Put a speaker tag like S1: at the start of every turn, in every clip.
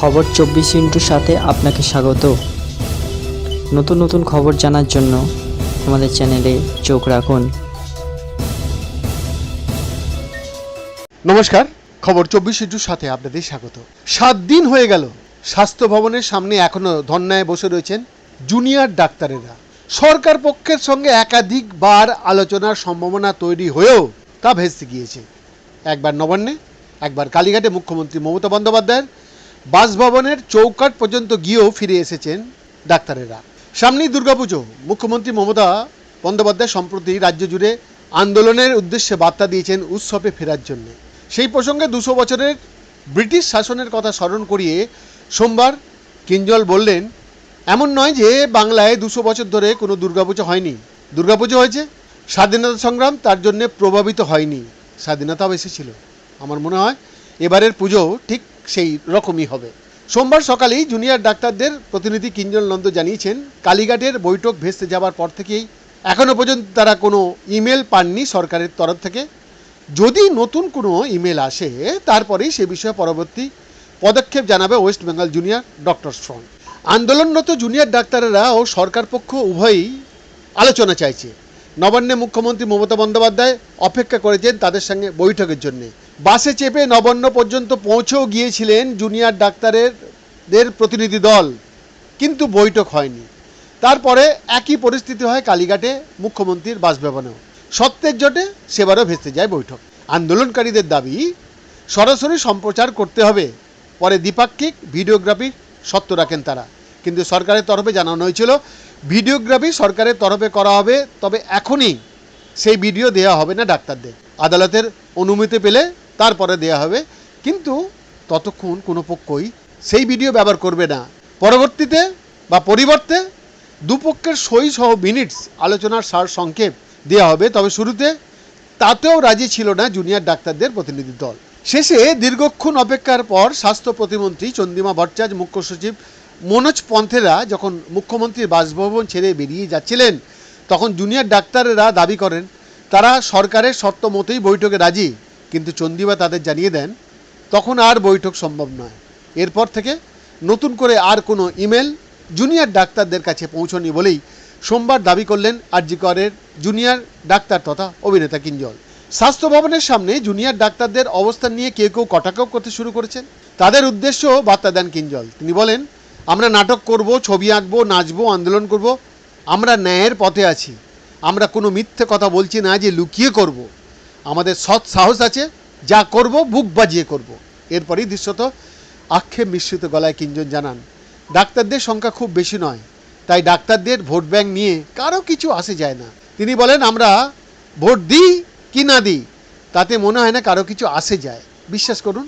S1: খবর চব্বিশ ইন্টুর সাথে আপনাকে স্বাগত। নতুন নতুন খবর জানার জন্য আমাদের চ্যানেলে চোখ রাখুন।
S2: নমস্কার, খবর চব্বিশ ইন্টুর সাথে আপনাদের স্বাগত। সাত দিন হয়ে গেল, স্বাস্থ্য ভবনের সামনে এখনও ধর্নায় বসে রয়েছেন জুনিয়র ডাক্তারেরা। সরকার পক্ষের সঙ্গে একাধিকবার আলোচনার সম্ভাবনা তৈরি হয়েও তা ভেস্তে গিয়েছে। একবার নবান্নে, একবার কালীঘাটে মুখ্যমন্ত্রী মমতা বন্দ্যোপাধ্যায়ের বাসভবনের চৌকাট পর্যন্ত গিয়েও ফিরে এসেছেন ডাক্তারেরা। সামনেই দুর্গাপুজো। মুখ্যমন্ত্রী মমতা বন্দ্যোপাধ্যায় সম্প্রতি রাজ্য জুড়ে আন্দোলনের উদ্দেশ্যে বার্তা দিয়েছেন উৎসবে ফেরার জন্য। সেই প্রসঙ্গে দুশো বছরের ব্রিটিশ শাসনের কথা স্মরণ করিয়ে সোমবার কিঞ্জল বললেন, এমন নয় যে বাংলায় দুশো বছর ধরে কোনো দুর্গাপুজো হয়নি। দুর্গাপুজো হয়েছে। স্বাধীনতা সংগ্রাম তার জন্য প্রভাবিত হয়নি। স্বাধীনতাও এসেছিল। আমার মনে হয় এবারের পুজো ঠিক সেই রকমই হবে। সোমবার সকালেই জুনিয়র ডাক্তারদের প্রতিনিধি কিঞ্জল নন্দ জানিয়েছেন, কালীঘাটের বৈঠক ভেস্তে যাওয়ার পর থেকেই এখনও পর্যন্ত তারা কোনো ইমেল পাননি সরকারের তরফ থেকে। যদি নতুন কোনো ইমেল আসে, তারপরেই সে বিষয়ে পরবর্তী পদক্ষেপ জানাবে West Bengal junior doctors front আন্দোলনরত জুনিয়র ডাক্তারেরা ও সরকার পক্ষ উভয়ই আলোচনা চাইছে। নবান্নে মুখ্যমন্ত্রী মমতা বন্দ্যোপাধ্যায় অপেক্ষা করেছেন তাদের সঙ্গে বৈঠকের জন্য। বাসে চেপে নবান্ন পর্যন্ত পৌঁছেও গিয়েছিলেন জুনিয়র ডাক্তারের দের প্রতিনিধি দল। কিন্তু বৈঠক হয়নি। তারপরে একই পরিস্থিতি হয় কালীঘাটে মুখ্যমন্ত্রীর বাসভবনেও। সত্যের জোটে সেবারও ভেস্তে যায় বৈঠক। আন্দোলনকারীদের দাবি, সরাসরি সম্প্রচার করতে হবে। পরে দ্বিপাক্ষিক ভিডিওগ্রাফি সত্য রাখেন তারা। কিন্তু সরকারের তরফে জানানো হয়েছিল, ভিডিওগ্রাফি সরকারের তরফে করা হবে, তবে এখনই সেই ভিডিও দেওয়া হবে না ডাক্তারদের। আদালতের অনুমতি পেলে তারপরে দেওয়া হবে। কিন্তু ততক্ষণ কোনো পক্ষই সেই ভিডিও ব্যবহার করবে না। পরবর্তীতে বা পরিবর্তে দুপক্ষের সই সহ মিনিটস আলোচনার সার সংক্ষেপ দেওয়া হবে। তবে শুরুতে তাতেও রাজি ছিল না জুনিয়র ডাক্তারদের প্রতিনিধি দল। শেষে দীর্ঘক্ষণ অপেক্ষার পর স্বাস্থ্য প্রতিমন্ত্রী চন্দিমা ভট্টাচার্য, মুখ্য সচিব মনোজ পন্থেরা যখন মুখ্যমন্ত্রীর বাসভবন ছেড়ে বেরিয়ে যাচ্ছিলেন, তখন জুনিয়র ডাক্তারেরা দাবি করেন, তারা সরকারের শর্ত মতোই বৈঠকে রাজি। কিন্তু চন্দিমা তাদের জানিয়ে দেন, তখন আর বৈঠক সম্ভব নয়। এরপর থেকে নতুন করে আর কোনো ইমেল জুনিয়র ডাক্তারদের কাছে পৌঁছনি বলেই সোমবার দাবি করলেন আরজিকরের জুনিয়র ডাক্তার তথা অভিনেতা কিঞ্জল। স্বাস্থ্য ভবনের সামনে জুনিয়র ডাক্তারদের অবস্থান নিয়ে কেউ কেউ কটাক্ষও করতে শুরু করেছেন। তাদের উদ্দেশ্য বার্তা দেন কিঞ্জল। তিনি বলেন, আমরা নাটক করব, ছবি আঁকবো, নাচবো, আন্দোলন করব। আমরা ন্যায়ের পথে আছি। আমরা কোনো মিথ্যে কথা বলছি না যে লুকিয়ে করব। আমাদের সৎ সাহস আছে, যা করব, বুক বাজিয়ে করব। এরপরই দৃশ্যত আক্ষেপ মিশ্রিত গলায় কিঞ্জন জানান, ডাক্তারদের সংখ্যা খুব বেশি নয়। তাই ডাক্তারদের ভোট ব্যাংক নিয়ে কারও কিছু আসে যায় না। তিনি বলেন, আমরা ভোট দিই কি না দিই, তাতে মনে হয় না কারও কিছু আসে যায়। বিশ্বাস করুন,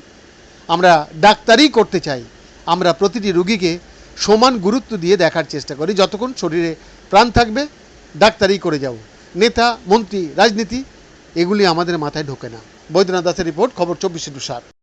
S2: আমরা ডাক্তারই করতে চাই। আমরা প্রতিটি রুগীকে সমান গুরুত্ব দিয়ে দেখার চেষ্টা করি। যতক্ষণ শরীরে প্রাণ থাকবে, ডাক্তারই করে যাব। নেতা, মন্ত্রী, রাজনীতি এগুলি আমাদের মাথায় ঢোকে না। বৈদ্যনাথ দাসের রিপোর্ট খবর চব্বিশে টু